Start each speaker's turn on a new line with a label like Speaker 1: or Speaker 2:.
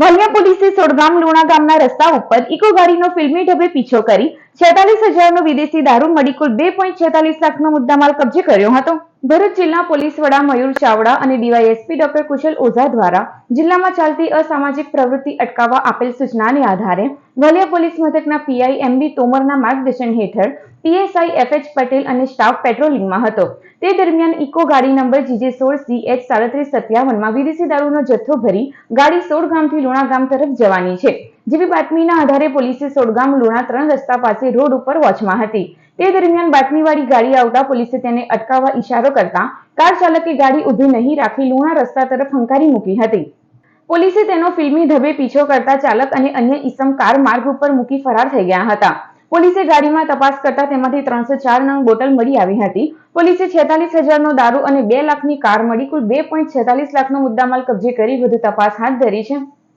Speaker 1: વલિયા પોલીસે સોડગામ લુણા ગામના રસ્તા ઉપર ઇકો ગાડીનો ફિલ્મી ઢબે પીછો કરી છેતાલીસ હજારનો વિદેશી દારૂ મળી કુલ બે પોઈન્ટ છેતાલીસ લાખનો મુદ્દામાલ કબજે કર્યો હતો. ભરૂચ જિલ્લા પોલીસ વડા મયુર ચાવડા અને ડીવાયએસપી ડોક્ટર કુશલ ઓઝા દ્વારા જિલ્લામાં ચાલતી અસામાજિક પ્રવૃત્તિ અટકાવવા આપેલ સૂચનાને આધારે વલિયા પોલીસ મથકના પીઆઈ એમબી તોમરના માર્ગદર્શન હેઠળ પીએસઆઈ એફએચ પટેલ અને સ્ટાફ પેટ્રોલિંગમાં હતો. તે દરમિયાન ઇકો ગાડી નંબર જીજે સોળ સી એચ સાડત્રીસ સત્યાવનમાં વિદેશી દારૂનો જથ્થો ભરી ગાડી સોળ ગામથી લુણા ગામ તરફ જવાની છે. જેવી બાતમીના આધારે પોલીસે સોડગામ લુણા ત્રણ રસ્તા પાસે રોડ ઉપર વોચમાં હતી. તે દરમિયાન બાતમીવાળી ગાડી આવતા પોલીસે તેને અટકાવવા ઇશારો કરતા કાર ચાલકે ગાડી ઊભી નહીં રાખી લુણા રસ્તા તરફ હંકારી મૂકી હતી. પોલીસે તેનો ફિલ્મી ઢબે પીછો કરતા ચાલક અને અન્ય ઈસમ કાર માર્ગ ઉપર મૂકી ફરાર થઈ ગયા હતા. પોલીસે ગાડીમાં તપાસ કરતા તેમાંથી ત્રણસો ચાર નંગ બોટલ મળી આવી હતી. પોલીસે છેતાલીસ હજારનો દારૂ અને બે લાખની કાર મળી કુલ બે પોઈન્ટ છેતાલીસ લાખનો મુદ્દામાલ કબજે કરી વધુ તપાસ હાથ ધરી છે.